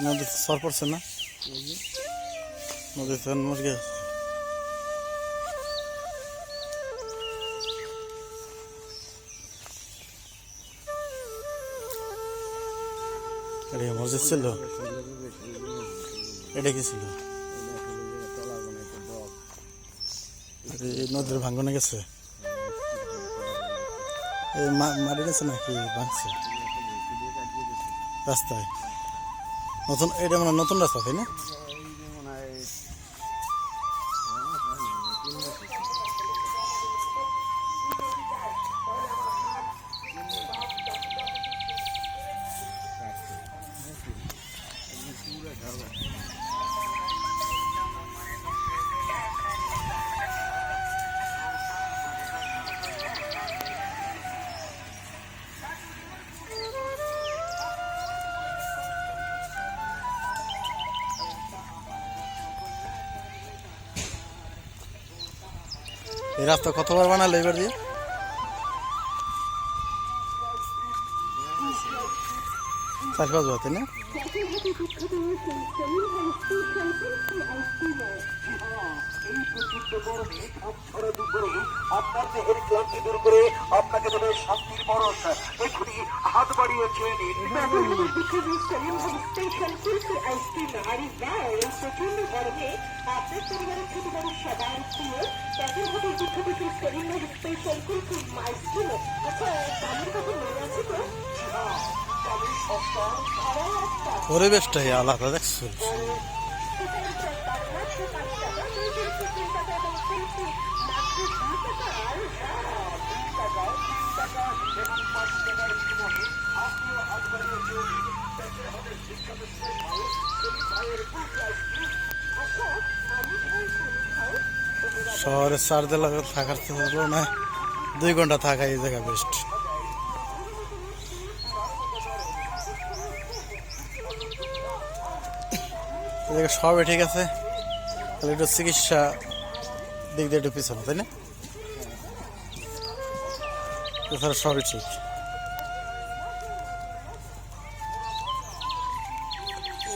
নদীতে সর পড়ছে না। নদীতে মুরগি আছে। এটা ছিল? এটা কি ছিল? নদীর ভাঙ্গনে গেছে। মারি গেছে নাকি ভাঙছে? রাস্তায়। নতুন এটা মানে নতুন রাস্তা তাই না? রাস্তা কতবার বানালো এবার দিয়ে চার পাঁচ না আপনাকে শান্তির পরশ এক্ষুনি হাত বাড়িয়ে হাতে সেলিমের স্পেশাল খুব মনে তো পরিবেশটাই আলাদা দেখছ? শহরের চার দেলা থাকার তুলনায় দুই ঘণ্টা থাকা এই জায়গা বেস্ট সবই ঠিক আছে। তাহলে একটু চিকিৎসা দিক দিয়ে একটু পিছনে, তাই না? এছাড়া সবই ঠিক।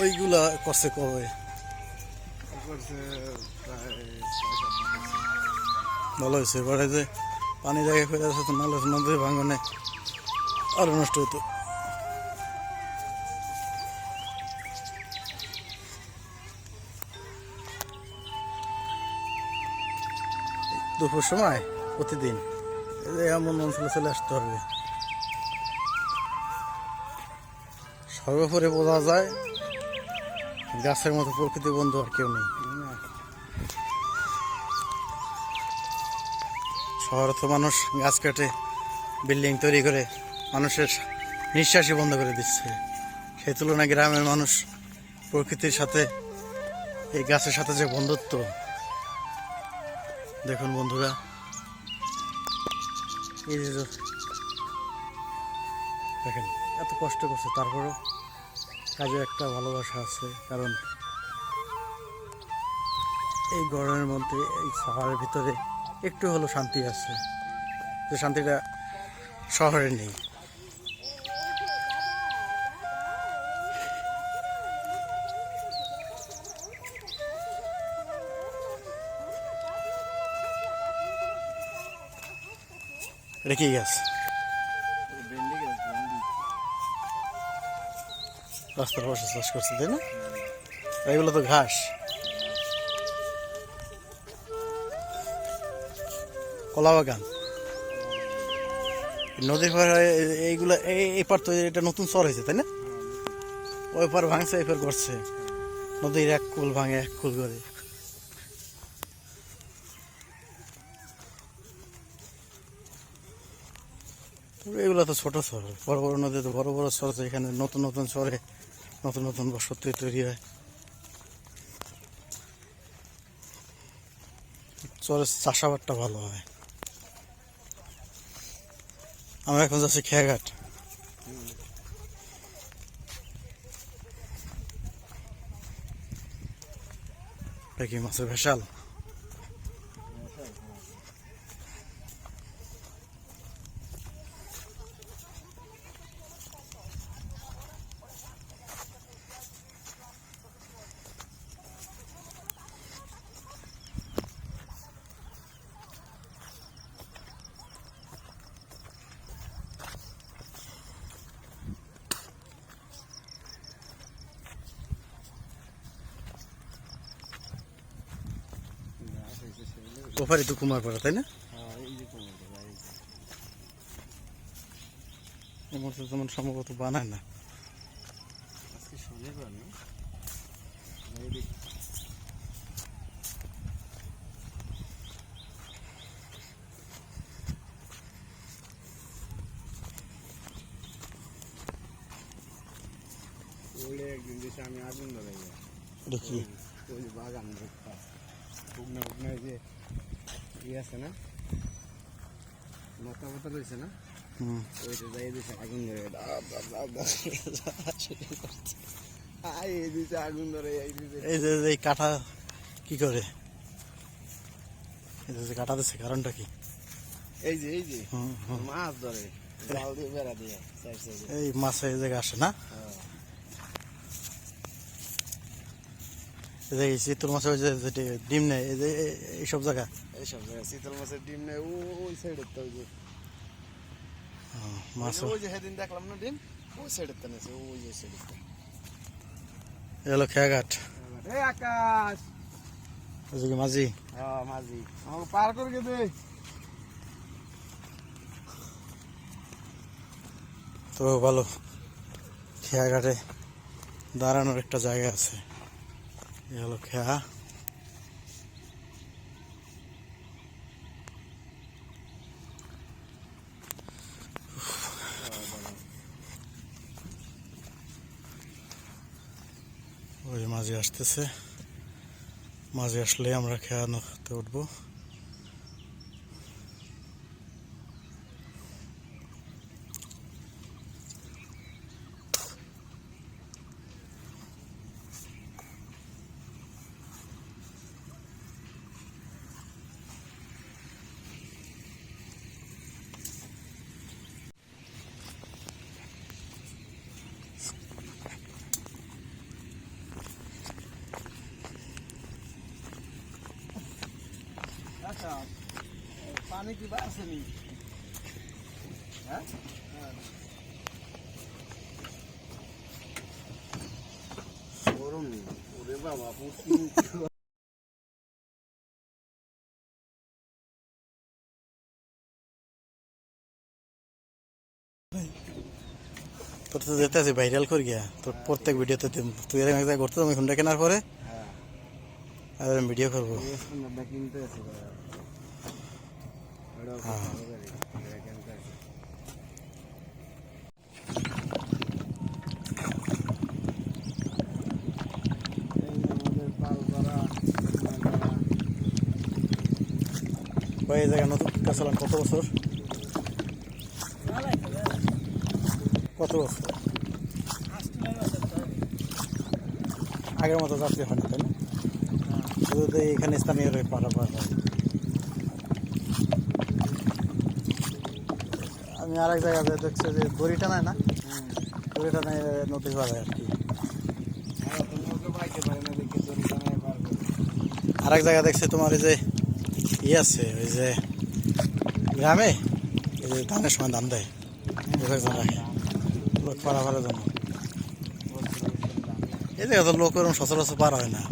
ওইগুলা করছে কবে? ভালো হয়েছে। এবারে যে পানি জায়গায় ফেলে আছে তো নাহলে নদীর ভাঙনে আরও নষ্ট হতো দুপুর সময় প্রতিদিন এমন অঞ্চলে চলে আসতে হবে। সর্বোপরি বোঝা যায়, গাছের মতো প্রকৃতি বন্ধু আর কেউ নেই। শহরে তো মানুষ গাছ কেটে বিল্ডিং তৈরি করে মানুষের নিঃশ্বাসই বন্ধ করে দিচ্ছে। সেই তুলনায় গ্রামের মানুষ প্রকৃতির সাথে এই গাছের সাথে যে বন্ধুত্ব। দেখুন বন্ধুরা, এই যে দেখেন, এত কষ্ট করছে। তারপরও কাজে একটা ভালোবাসা আছে, কারণ এই গরমের মধ্যে এই শহরের ভিতরে একটু হলো শান্তি আছে, যে শান্তিটা শহরে নেই। কি গাছ? রাস্তার পাশে চাষ করছে, তাই না? এগুলো তো ঘাস। কলা বাগান নদীর এ- এইগুলা, এই- পার তো এটা নতুন চর হয়েছে, তাই না? ওই পার ভাঙছে, এই পার করছে নদীর এক কুল ভাঙে, এক কুল করে এগুলো তো ছোট সর বড় বড় নদীতে বড় বড় আছে এখানে নতুন নতুন শহরে নতুন নতুন বসতি তৈরি হয়। চরের চাষাবাদটা ভালো হয়। আমরা এখন যাচ্ছি খেয়াঘাট। এটা মাছের ভেসাল ওপারে তো কুমার পাড়া তাই না? হ্যাঁ এই যে তোমার এই মুহূর্তে তেমন সম্ভবত বানায় না। আজকে শনিবার না? একদিন দিছে আমি আগুন ধরে যে বাগান উগনা উগনা যে ইয়ে আছে না? মাথা মাথা রয়েছে না? ওইটা যাই দিছে আগুন ধরে দাব দাব দাব দাব শুরু করছে। আই দিছে আগুন ধরে এই যে যে এই কাঠা কি করে? এই যে যে কাটা দিচ্ছে কারণটা কি? এই যে এই যে। মাছ ধরে জাল দিয়ে বেড়া দিয়ে এই মাছ এই জায়গায় আসে না হ্যাঁ এই যে এই চিতল মাছ ওই যে ডিম নেয় এই যে এইসব জায়গা? এইসব জায়গায় শীতল মাছের ডিম নেই ও- ওই সাইডের তো ওই যে। হুম, মাছ ওই যে সেদিন দেখলাম না ডিম? ওই সাইডের তো নেছে ওই যে সাইডের তো। এ খেয়াঘাট। এই আকাশ। ওইদিকে মাঝি? হ্যাঁ মাঝি। আমাকে পার করে দে। তো ভালো খেয়াঘাটে দাঁড়ানোর একটা জায়গা আছে। হলো খেয়া ওই মাঝে আসতেছে। মাঝে আসলে আমরা খেয়া নতে উঠবো। পানি কি বাড়ছে নি হ্যাঁ গরম ওরে বাবা পুষ্টি তোর তো যেতে আছে ভাইরাল করি গিয়া তোর প্রত্যেক ভিডিওতে তুই এরকম এক জায়গায় ঘুরতে আমি ফোনটা কেনার পরে আর ভিডিও করব এই জায়গায় নতুন টিকা কত বছর কত বছর আগের মতো যাত্রী হয় না তাই না শুধু এখানে স্থানীয় পারাপার আমি আরেক জায়গায় যেয়ে দেখছি যে দড়ি টানায় না। দড়ি টানায় নদী পার আর কি। আরেক জায়গায় দেখছি তোমার এই যে ইয়ে আছে ওই যে গ্রামে? এই যে ধানের সময় ধান দেয়। একজন রাখে। লোক পারাপারের জন্য। এই জায়গা তো লোক ওরকম সচরাচর পার হয় না।